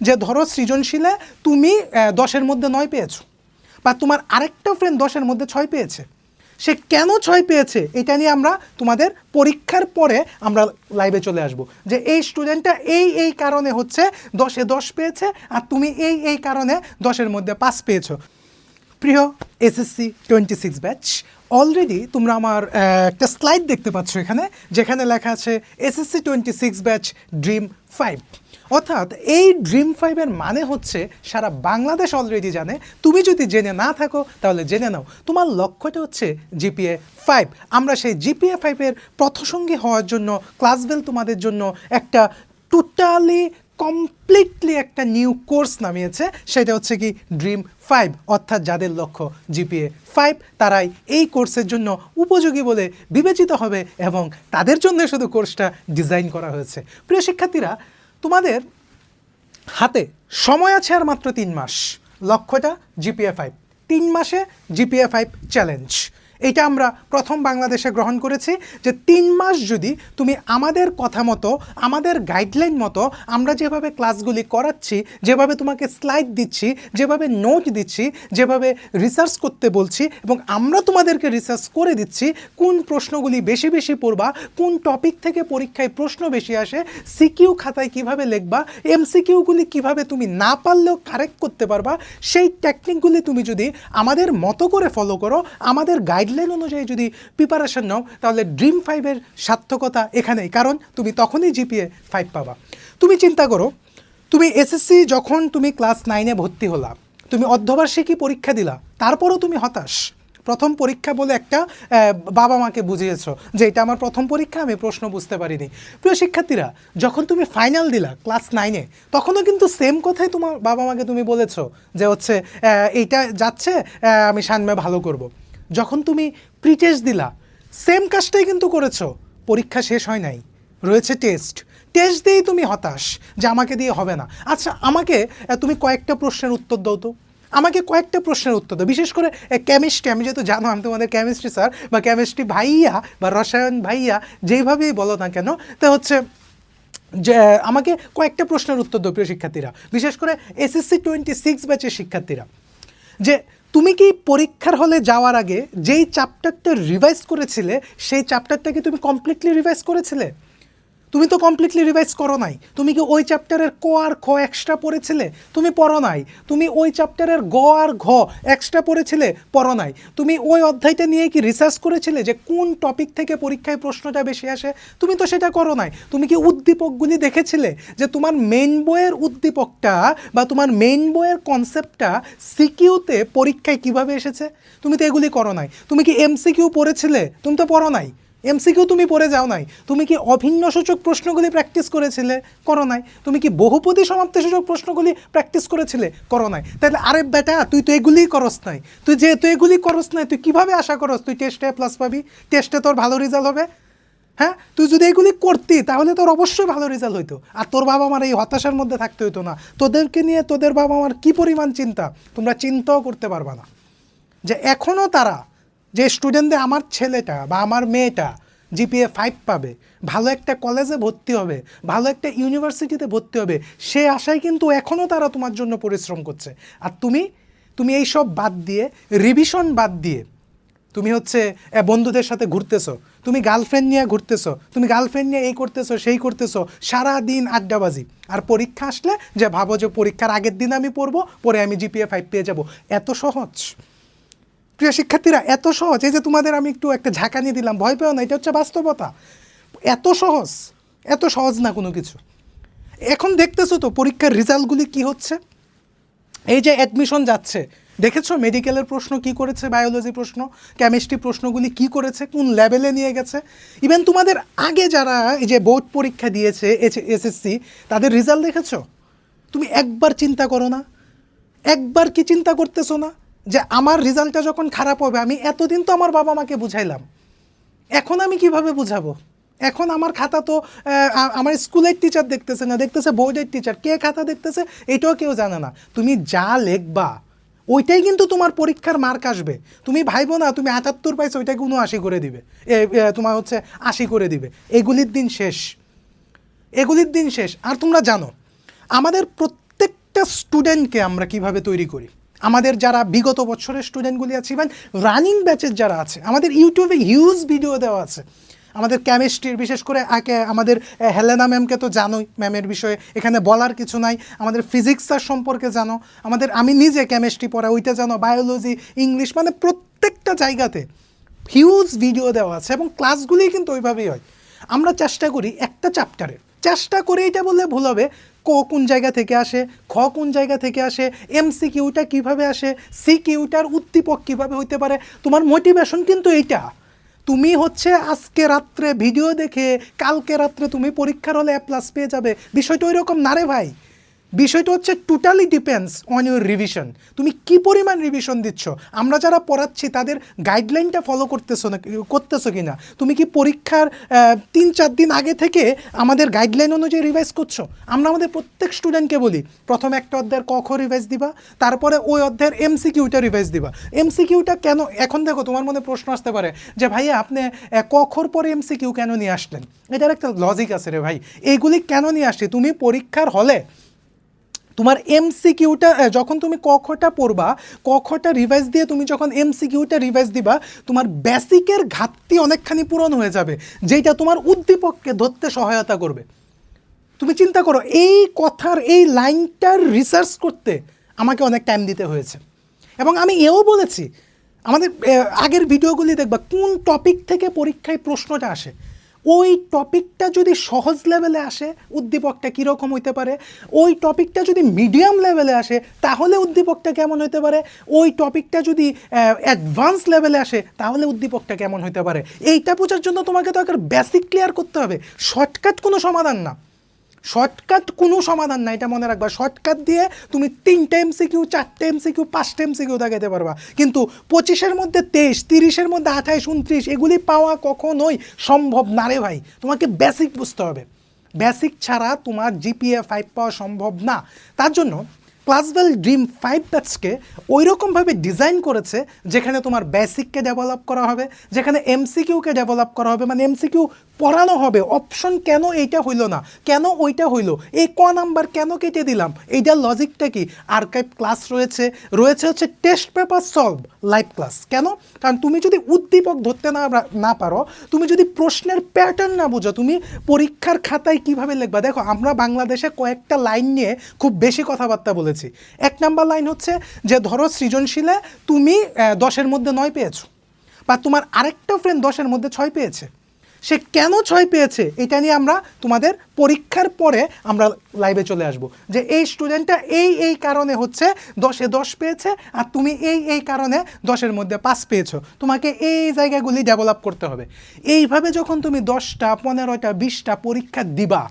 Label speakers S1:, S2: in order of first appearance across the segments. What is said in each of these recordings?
S1: যে ধরো সৃজনশীলে তুমি দশের মধ্যে নয় পেয়েছ, বা তোমার আরেকটা ফ্রেন্ড দশের মধ্যে ছয় পেয়েছে, সে কেন ছয় পেয়েছে এটা নিয়ে আমরা তোমাদের পরীক্ষার পরে আমরা লাইভে চলে আসব, যে এই স্টুডেন্টটা এই এই কারণে হচ্ছে দশে দশ পেয়েছে আর তুমি এই এই কারণে দশের মধ্যে পাস পেয়েছ। প্রিয় SSC twenty six batch already তোমরা আমার একটা স্লাইড দেখতে পাচ্ছ এখানে, যেখানে লেখা আছে SSC twenty six batch dream five অর্থাৎ এই ড্রিম ফাইভের মানে হচ্ছে সারা বাংলাদেশ অলরেডি জানে, তুমি যদি জেনে না থাকো তাহলে জেনে নাও। তোমার লক্ষ্যটা হচ্ছে জিপিএ ফাইভ আমরা সেই জিপিএ ফাইভের পথসঙ্গী হওয়ার জন্য ক্লাসবেল তোমাদের জন্য একটা টোটালি কমপ্লিটলি একটা নিউ কোর্স নামিয়েছে, সেটা হচ্ছে কি ড্রিম ফাইভ অর্থাৎ যাদের লক্ষ্য জিপিএ ফাইভ তারাই এই কোর্সের জন্য উপযোগী বলে বিবেচিত হবে এবং তাদের জন্য শুধু কোর্সটা ডিজাইন করা হয়েছে। প্রিয় শিক্ষার্থীরা তোমাদের হাতে সময় আছে আর মাত্র তিন মাস। লক্ষ্যটা জিপিএ ফাইভ তিন মাসে জিপিএ ফাইভ চ্যালেঞ্জ এটা আমরা প্রথম বাংলাদেশে গ্রহণ করেছি যে তিন মাস যদি তুমি আমাদের কথা মতো, আমাদের গাইডলাইন মতো আমরা যেভাবে ক্লাসগুলি করাচ্ছি, যেভাবে তোমাকে স্লাইড দিচ্ছি, যেভাবে নোট দিচ্ছি, যেভাবে রিসার্চ করতে বলছি এবং আমরা তোমাদেরকে রিসার্চ করে দিচ্ছি, কোন প্রশ্নগুলি বেশি বেশি পড়বা, কোন টপিক থেকে পরীক্ষায় প্রশ্ন বেশি আসে সিকিউ খাতায় কীভাবে লিখবা এমসিকিউগুলি কীভাবে তুমি না পারলেও কারেক্ট করতে পারবা, সেই টেকনিকগুলি তুমি যদি আমাদের মতো করে ফলো করো, আমাদের গাইডলাইন অনুযায়ী যদি প্রিপারেশন নাও, তাহলে ড্রিম ফাইভের সার্থকতা এখানেই। কারণ তুমি তখনই জিপিএ ফাইভ পাবা। তুমি চিন্তা করো, তুমি এসএসসি যখন তুমি ক্লাস নাইনে ভর্তি হলা, তুমি অর্ধবার্ষিকী পরীক্ষা দিলা, তারপরও তুমি হতাশ। প্রথম পরীক্ষা বলে একটা বাবা মাকে বুঝিয়েছো যে এটা আমার প্রথম পরীক্ষা, আমি প্রশ্ন বুঝতে পারিনি। প্রিয় শিক্ষার্থীরা, যখন তুমি ফাইনাল দিলা ক্লাস নাইনে তখনও কিন্তু সেম কথাই তোমার বাবা মাকে তুমি বলেছ যে হচ্ছে এইটা যাচ্ছে আমি সামনে ভালো করব। যখন তুমি প্রিটেস্ট দিলা সেম কাজটাই কিন্তু করেছ। পরীক্ষা শেষ হয় নাই। রয়েছে টেস্ট টেস্ট দিয়েই তুমি হতাশ যে আমাকে দিয়ে হবে না। আচ্ছা আমাকে তুমি কয়েকটা প্রশ্নের উত্তর দাও তো। আমাকে কয়েকটা প্রশ্নের উত্তর দাও। বিশেষ করে কেমিস্ট্রি আমি যেহেতু জানো, আমি তোমাদের কেমিস্ট্রি স্যার বা কেমিস্ট্রি ভাইয়া, বা রসায়ন ভাইয়া, যেইভাবেই বলো না কেন, তা হচ্ছে, যে আমাকে কয়েকটা প্রশ্নের উত্তর প্রিয় শিক্ষার্থীরা। বিশেষ করে এসএসসি টোয়েন্টি সিক্স ব্যাচের শিক্ষার্থীরা। যে তুমি কি পরীক্ষার হলে যাওয়ার আগে যেই চ্যাপ্টারটা রিভাইজ করেছিলে, সেই চ্যাপ্টারটাকে তুমি কমপ্লিটলি রিভাইজ করেছিলে? তুমি তো কমপ্লিটলি রিভাইজ করো নাই। তুমি কি ওই চ্যাপ্টারের ক আর খ এক্সট্রা পড়েছিলে? তুমি পড়ো নাই। তুমি ওই চ্যাপ্টারের গ আর ঘ এক্সট্রা পড়েছিলে? পড়ো নাই। তুমি ওই অধ্যায়টা নিয়ে কি রিসার্চ করেছিলে যে কোন টপিক থেকে পরীক্ষায় প্রশ্নটা বেশি আসে? তুমি তো সেটা করো নাই। তুমি কি উদ্দীপকগুলি দেখেছিলে যে তোমার মেন বইয়ের উদ্দীপকটা বা তোমার মেন বইয়ের কনসেপ্টটা সিকিউতে পরীক্ষায় কীভাবে এসেছে? তুমি তো এগুলি করো নাই। তুমি কি এমসিকিউ পড়েছিলে? তুমি তো পড়ো নাই। এমসিকিউ তুমি পড়ে যাও নাই। তুমি কি অভিন্ন সূচক প্রশ্নগুলি প্র্যাকটিস করেছিলে? করো নাই। তুমি কি বহুপদী সমাপ্তি সূচক প্রশ্নগুলি প্র্যাকটিস করেছিলে? করো নাই। তাহলে আরে বেটা, তুই তো এগুলিই করস নাই। তুই যেহেতু এগুলি করস নাই, তুই কীভাবে আশা করস? তুই টেস্টে প্লাস পাবি। টেস্টে তোর ভালো রেজাল্ট হবে। হ্যাঁ? তুই যদি এগুলি করতি, তাহলে তোর অবশ্যই ভালো রেজাল্ট হইতো। আর তোর বাবা মার এই হতাশার মধ্যে থাকতে হইতো না। তোদেরকে নিয়ে তোদের বাবা মার কি পরিমাণ চিন্তা? তোমরা চিন্তাও করতে পারবা না। যে এখনও তারা যে স্টুডেন্টদের আমার ছেলেটা বা আমার মেয়েটা জিপিএ ফাইভ পাবে, ভালো একটা কলেজে ভর্তি হবে, ভালো একটা ইউনিভার্সিটিতে ভর্তি হবে, সে আশায় কিন্তু এখনও তারা তোমার জন্য পরিশ্রম করছে। আর তুমি তুমি এই সব বাদ দিয়ে রিভিশন বাদ দিয়ে, তুমি হচ্ছে বন্ধুদের সাথে ঘুরতেছো, তুমি গার্লফ্রেন্ড নিয়ে ঘুরতেছো, তুমি গার্লফ্রেন্ড নিয়ে এই করতেছো, সেই করতেছো সারা দিন আড্ডাবাজি। আর পরীক্ষা আসলে যে ভাবো যে পরীক্ষার আগের দিন আমি পড়ব, পরে আমি জিপিএ ফাইভ পেয়ে যাব। এত সহজ। প্রিয় শিক্ষার্থীরা, এত সহজ? এই যে তোমাদের আমি একটু একটা ঝাঁকানি দিলাম, ভয় পেও না, এটা হচ্ছে বাস্তবতা। এত সহজ এত সহজ না কোনো কিছু। এখন দেখতেছো তো পরীক্ষার রেজাল্টগুলি কি হচ্ছে? এই যে অ্যাডমিশন যাচ্ছে, দেখেছ মেডিকেলের প্রশ্ন কি করেছে বায়োলজি প্রশ্ন কেমিস্ট্রি প্রশ্নগুলি কি করেছে, কোন লেভেলে নিয়ে গেছে? ইভেন তোমাদের আগে যারা এই যে বোর্ড পরীক্ষা দিয়েছে এসএসসি, তাদের রেজাল্ট দেখেছ? তুমি একবার চিন্তা করো না। একবার কি চিন্তা করতেছো না? যে আমার রেজাল্টটা যখন খারাপ হবে, আমি এতদিন তো আমার বাবা মাকে বুঝাইলাম। এখন আমি কীভাবে বুঝাবো? এখন আমার খাতা তো আমার স্কুলের টিচার দেখতেছে না, দেখতেছে বোর্ডের টিচার কে খাতা দেখতেছে? এটাও কেউ জানে না। তুমি যা লেখবা, ওইটাই কিন্তু তোমার পরীক্ষার মার্ক আসবে। তুমি ভাইবো না, তুমি আটাত্তর পাইছো, ওইটাকে উনআশি করে দিবে। তোমার হচ্ছে আশি করে দিবে। এগুলির দিন শেষ। এগুলির দিন শেষ। আর তোমরা জানো, আমাদের প্রত্যেকটা স্টুডেন্টকে আমরা কীভাবে তৈরি করি? আমাদের যারা বিগত বছরের স্টুডেন্টগুলি আছে ইভেন রানিং ব্যাচের যারা আছে, আমাদের ইউটিউবে হিউজ ভিডিও দেওয়া আছে। আমাদের কেমিস্ট্রির বিশেষ করে আমাদের হেলেনা ম্যামকে তো জানোই ম্যামের বিষয়ে এখানে বলার কিছু নাই। আমাদের ফিজিক্সের সম্পর্কে জানো। আমাদের, আমি নিজে কেমিস্ট্রি পড়া, ওইটা জানো বায়োলজি ইংলিশ মানে প্রত্যেকটা জায়গাতে হিউজ ভিডিও দেওয়া আছে এবং ক্লাসগুলি কিন্তু ওইভাবেই হয়। আমরা চেষ্টা করি একটা চ্যাপ্টারের চেষ্টা করে এটা বললে ভুল হবে। ক কোন জায়গা থেকে আসে, খ কোন জায়গা থেকে আসে এম সি কিউটা কীভাবে আসে সি কিউটার উদ্দীপক কীভাবে হইতে পারে, তোমার মোটিভেশন কিন্তু এইটা। তুমি হচ্ছে আজকে রাত্রে ভিডিও দেখে, কালকে রাত্রে তুমি পরীক্ষার হলে প্লাস পেয়ে যাবে। বিষয়টা ওই রকম না রে ভাই। বিষয়টা হচ্ছে totally depends on your revision তুমি কি পরিমাণ রিভিশন দিচ্ছ? আমরা যারা পড়াচ্ছি তাদের গাইডলাইনটা ফলো করতেছো না করতেছো কি না তুমি কি পরীক্ষার তিন চার দিন আগে থেকে আমাদের গাইডলাইন অনুযায়ী রিভাইজ করছ? আমরা আমাদের প্রত্যেক স্টুডেন্টকে বলি প্রথম একটা অধ্যায়ের ক খ রিভাইজ দিবা তারপরে ওই অধ্যায়ের এমসিকিউটা রিভাইজ দিবা। এমসিকিউটা কেন এখন দেখো তোমার মনে প্রশ্ন আসতে পারে যে ভাইয়া আপনি আহ, ক খর পরে এমসিকিউ কেন নিয়ে আসলেন? এটার একটা লজিক আছে রে ভাই। এইগুলি কেন নিয়ে আসছি? তুমি পরীক্ষার হলে তোমার এমসিকিউটা যখন তুমি কখটা পড়বা কখটা রিভাইজ দিয়ে তুমি যখন এমসিকিউটা রিভাইজ দিবা, তোমার বেসিকের ঘাটতি অনেকখানি পূরণ হয়ে যাবে যেটা তোমার উদ্দীপককে ধরতে সহায়তা করবে। তুমি চিন্তা করো, এই কথার, এই লাইনটার রিসার্চ করতে আমাকে অনেক টাইম দিতে হয়েছে। এবং আমি এও বলেছি, আমাদের আগের ভিডিওগুলি দেখবা, কোন টপিক থেকে পরীক্ষায় প্রশ্নটা আসে। ওই টপিকটা যদি সহজ লেভেলে আসে, উদ্দীপকটা কীরকম হইতে পারে? ওই টপিকটা যদি মিডিয়াম লেভেলে আসে, তাহলে উদ্দীপকটা কেমন হতে পারে? ওই টপিকটা যদি অ্যাডভান্স লেভেলে আসে, তাহলে উদ্দীপকটা কেমন হতে পারে? এইটা বোঝার জন্য তোমাকে তো একটা বেসিক ক্লিয়ার করতে হবে। শর্টকাট কোনো সমাধান না। শর্টকাট কোনো সমাধান নাই, এটা মনে রাখবা। শর্টকাট দিয়ে তুমি তিনটে এমসিকিউ, চারটে এমসিকিউ, পাঁচটা এমসিকিউ দেখাতে পারবা। কিন্তু পঁচিশের মধ্যে তেইশ, তিরিশের মধ্যে আঠাইশ, উনত্রিশ, এগুলি পাওয়া কখনোই সম্ভব না রে ভাই। তোমাকে বেসিক বুঝতে হবে। বেসিক ছাড়া তোমার জিপিএ ফাইভ পাওয়া সম্ভব না। তার জন্য ক্লাসবেল ড্রিম ফাইভ ব্যাচকে ওই রকমভাবে ডিজাইন করেছে, যেখানে তোমার বেসিককে ডেভেলপ করা হবে, যেখানে এমসিকিউকে ডেভেলপ করা হবে মানে এমসিকিউ পড়ানো হবে। অপশন কেন এইটা হইল না? কেন ওইটা হইল? এই ক নাম্বার কেন কেটে দিলাম? এইটার লজিকটা কি? আর্কাইভ ক্লাস রয়েছে। রয়েছে হচ্ছে test paper solve live class কেন? কারণ তুমি যদি উদ্দীপক ধরতে না না পারো, তুমি যদি প্রশ্নের প্যাটার্ন না বুঝো, তুমি পরীক্ষার খাতায় কীভাবে লিখবা? দেখো, আমরা বাংলাদেশে কয়েকটা লাইন নিয়ে খুব বেশি কথাবার্তা বলেছি এক নাম্বার লাইন হচ্ছে যে, ধরো সৃজনশীলে তুমি দশের মধ্যে নয় পেয়েছ, বা তোমার আরেকটা ফ্রেন্ড দশের মধ্যে ছয় পেয়েছে। সে কেন ছয় পেয়েছে? এটা নিয়ে আমরা তোমাদের পরীক্ষার পরে আমরা লাইভে চলে আসব যে, এই স্টুডেন্টটা এই এই কারণে হচ্ছে দশে দশ পেয়েছে, আর তুমি এই এই কারণে দশের মধ্যে পাস পেয়েছ। তোমাকে এই জায়গাগুলি ডেভেলপ করতে হবে। এইভাবে যখন তুমি দশটা, পনেরোটা, বিশটা পরীক্ষা দিবা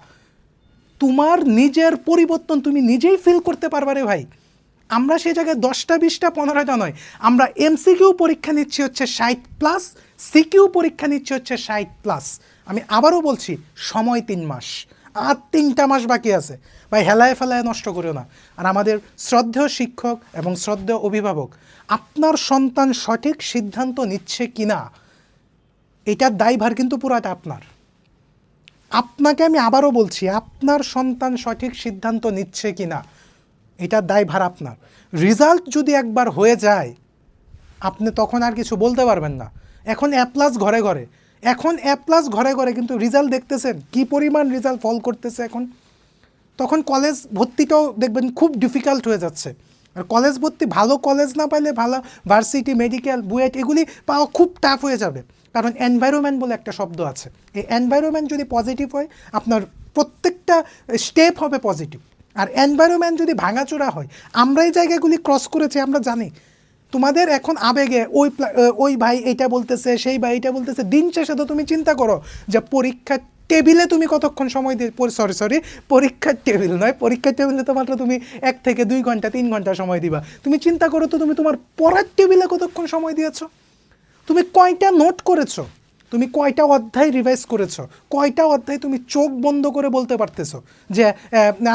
S1: তোমার নিজের পরিবর্তন তুমি নিজেই ফিল করতে পারবা রে ভাই। আমরা সেই জায়গায় দশটা, বিশটা, পনেরোটা নয়। আমরা এমসিকিউ পরীক্ষা নিচ্ছি হচ্ছে ষাট প্লাস সিকিউ পরীক্ষা নিচ্ছি হচ্ছে ষাট প্লাস আমি আবারও বলছি, সময় তিন মাস। আর তিনটা মাস বাকি আছে। ভাই, হেলায় ফেলায় নষ্ট করিও না। আর আমাদের শ্রদ্ধেয় শিক্ষক এবং শ্রদ্ধেয় অভিভাবক, আপনার সন্তান সঠিক সিদ্ধান্ত নিচ্ছে কিনা, এটার দায়ভার কিন্তু পুরাটা আপনার। আপনাকে আমি আবারও বলছি, আপনার সন্তান সঠিক সিদ্ধান্ত নিচ্ছে কি না এটার দায়ভার আপনার। রেজাল্ট যদি একবার হয়ে যায়, আপনি তখন আর কিছু বলতে পারবেন না। এখন অ্যাপ্লাস প্লাস ঘরে ঘরে। এখন এ প্লাস ঘরে ঘরে কিন্তু রেজাল্ট দেখতেছেন, কি পরিমাণ রেজাল্ট ফল করতেছে এখন। তখন কলেজ ভর্তিটাও দেখবেন খুব ডিফিকাল্ট হয়ে যাচ্ছে। আর কলেজ ভর্তি ভালো কলেজ না পাইলে ভালো ভার্সিটি মেডিকেল বুয়েট এগুলি পাওয়া খুব টাফ হয়ে যাবে। কারণ এনভায়রনমেন্ট বলে একটা শব্দ আছে। এই এনভায়রনমেন্ট যদি পজিটিভ হয়, আপনার প্রত্যেকটা স্টেপ হবে পজিটিভ আর এনভায়রনমেন্ট যদি ভাঙাচোরা হয়, আমরা এই জায়গাগুলি ক্রস করেছি, আমরা জানি। তোমাদের এখন আবেগে ওই ওই ভাই এটা বলতেছে, সেই ভাই এটা বলতেছে, দিন শেষে তো তুমি চিন্তা করো যে পরীক্ষার টেবিলে তুমি কতক্ষণ সময় দিয়ে সরি সরি পরীক্ষার টেবিল নয়, পরীক্ষার টেবিলে তো মাত্র তুমি এক থেকে দুই ঘণ্টা, তিন ঘণ্টা সময় দিবা। তুমি চিন্তা করো তো তুমি তোমার পড়ার টেবিলে কতক্ষণ সময় দিয়েছ? তুমি কয়টা নোট করেছ? তুমি কয়টা অধ্যায় রিভাইজ করেছ? কয়টা অধ্যায় তুমি চোখ বন্ধ করে বলতে পারতেছো? যে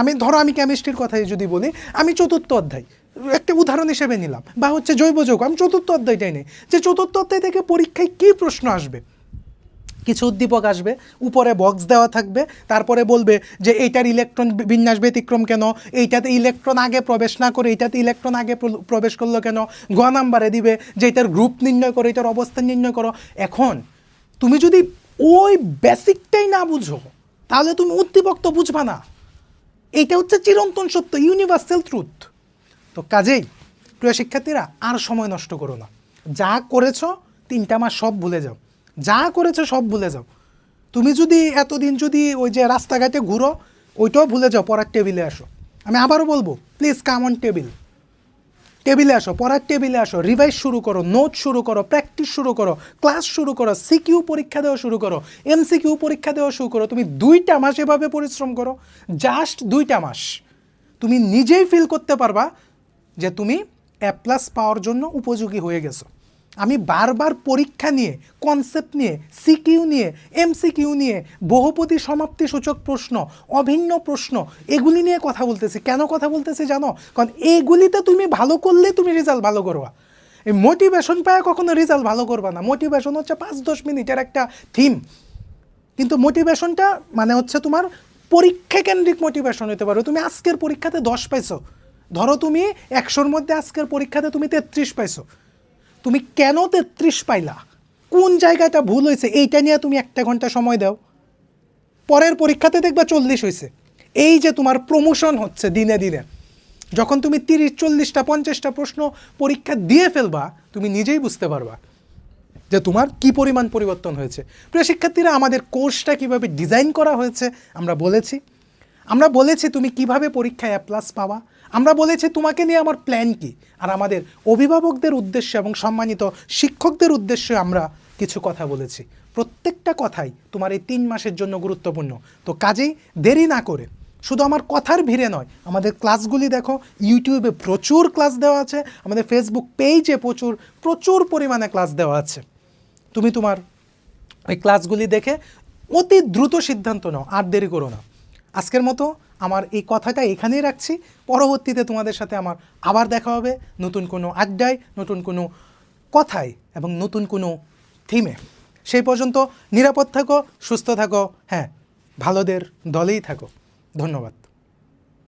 S1: আমি, ধরো আমি কেমিস্ট্রির কথাই যদি বলি, আমি চতুর্থ অধ্যায়। একটা উদাহরণ হিসেবে নিলাম, বা হচ্ছে জৈব যৌগ, আমি চতুর্থ অধ্যায়টাই নেই। যে চতুর্থ অধ্যায় থেকে পরীক্ষায় কী প্রশ্ন আসবে? কিছু উদ্দীপক আসবে, উপরে বক্স দেওয়া থাকবে, তারপরে বলবে যে এইটার ইলেকট্রন বিন্যাস ব্যতিক্রম কেন, এইটাতে ইলেকট্রন আগে প্রবেশ না করে এইটাতে ইলেকট্রন আগে প্র- প্রবেশ করল কেন, গ নাম্বারে দিবে যে এটার গ্রুপ নির্ণয় করো, এটার অবস্থান নির্ণয় করো। এখন তুমি যদি ওই বেসিকটাই না বুঝো, তাহলে তুমি উদ্দীপক তো বুঝবা না। এইটা হচ্ছে চিরন্তন সত্য ইউনিভার্সাল ট্রুথ তো কাজেই, প্রিয় শিক্ষার্থীরা, আর সময় নষ্ট করো না। যা করেছ, তিনটা মাস সব ভুলে যাও। যা করেছ সব ভুলে যাও। তুমি যদি এতদিন যদি ওই যে রাস্তাঘাটে ঘুরো, ওইটাও ভুলে যাও, পড়ার টেবিলে আসো। আমি আবারও বলব প্লিজ কাম অন টেবিল টেবিলে আসো, পড়ার টেবিলে আসো রিভাইজ শুরু করো নোট শুরু করো প্র্যাকটিস শুরু করো ক্লাস শুরু করো সিকিউ পরীক্ষা দেওয়া শুরু করো এমসিকিউ পরীক্ষা দেওয়া শুরু করো, তুমি দুইটা মাস এভাবে পরিশ্রম করো জাস্ট দুইটা মাস। তুমি নিজেই ফিল করতে পারবা যে তুমি এ প্লাস পাওয়ার জন্য উপযোগী হয়ে গেছো। আমি বারবার পরীক্ষা নিয়ে কনসেপ্ট নিয়ে সিকিউ নিয়ে এমসিকিউ নিয়ে, বহুপদী সমাপ্তি সূচক প্রশ্ন, অভিন্ন প্রশ্ন, এগুলি নিয়ে কথা বলতেছি। কেন কথা বলতেছি জানো? কারণ এইগুলিতে তুমি ভালো করলে তুমি রেজাল্ট ভালো করবা। এই মোটিভেশন পায় কখনো রেজাল্ট ভালো করবা না। মোটিভেশন হচ্ছে পাঁচ দশ মিনিটের একটা থিম কিন্তু মোটিভেশনটা মানে হচ্ছে তোমার পরীক্ষা কেন্দ্রিক মোটিভেশন হতে পারো। তুমি আজকের পরীক্ষাতে দশ পাইছো। ধরো তুমি একশোর মধ্যে আজকের পরীক্ষাতে তুমি তেত্রিশ পাইছো। তুমি কেন তেত্রিশ পাইলা? কোন জায়গাটা ভুল হয়েছে? এইটা নিয়ে তুমি একটা ঘণ্টা সময় দাও। পরের পরীক্ষাতে দেখবা চল্লিশ হয়েছে। এই যে তোমার প্রমোশন হচ্ছে দিনে দিনে, যখন তুমি তিরিশ, চল্লিশটা, পঞ্চাশটা প্রশ্ন পরীক্ষা দিয়ে ফেলবা, তুমি নিজেই বুঝতে পারবা যে তোমার কি পরিমাণ পরিবর্তন হয়েছে। প্রিয় শিক্ষার্থীরা, আমাদের কোর্সটা কীভাবে ডিজাইন করা হয়েছে আমরা বলেছি। আমরা বলেছি তুমি কীভাবে পরীক্ষায় প্লাস পাওয়া? আমরা বলেছি তোমাকে নিয়ে আমার প্ল্যান কি? আর আমাদের অভিভাবকদের উদ্দেশ্যে এবং সম্মানিত শিক্ষকদের উদ্দেশ্যে আমরা কিছু কথা বলেছি। প্রত্যেকটা কথাই তোমার এই তিন মাসের জন্য গুরুত্বপূর্ণ। তো কাজেই দেরি না করে, শুধু আমার কথার ভিড়ে নয়, আমাদের ক্লাসগুলি দেখো, ইউটিউবে প্রচুর ক্লাস দেওয়া আছে, আমাদের ফেসবুক পেজে প্রচুর প্রচুর পরিমাণে ক্লাস দেওয়া আছে। তুমি তোমার ওই ক্লাসগুলি দেখে অতি দ্রুত সিদ্ধান্ত নাও, আর দেরি করো না। আজকের মতো আমার এই কথাটা এখানেই রাখছি। পরবর্তীতে তোমাদের সাথে আমার আবার দেখা হবে নতুন কোনো আড্ডায়, নতুন কোনো কথায় এবং নতুন কোনো থিমে সেই পর্যন্ত নিরাপদ থাকো, সুস্থ থাকো হ্যাঁ ভালোদের দলেই থাকো। ধন্যবাদ।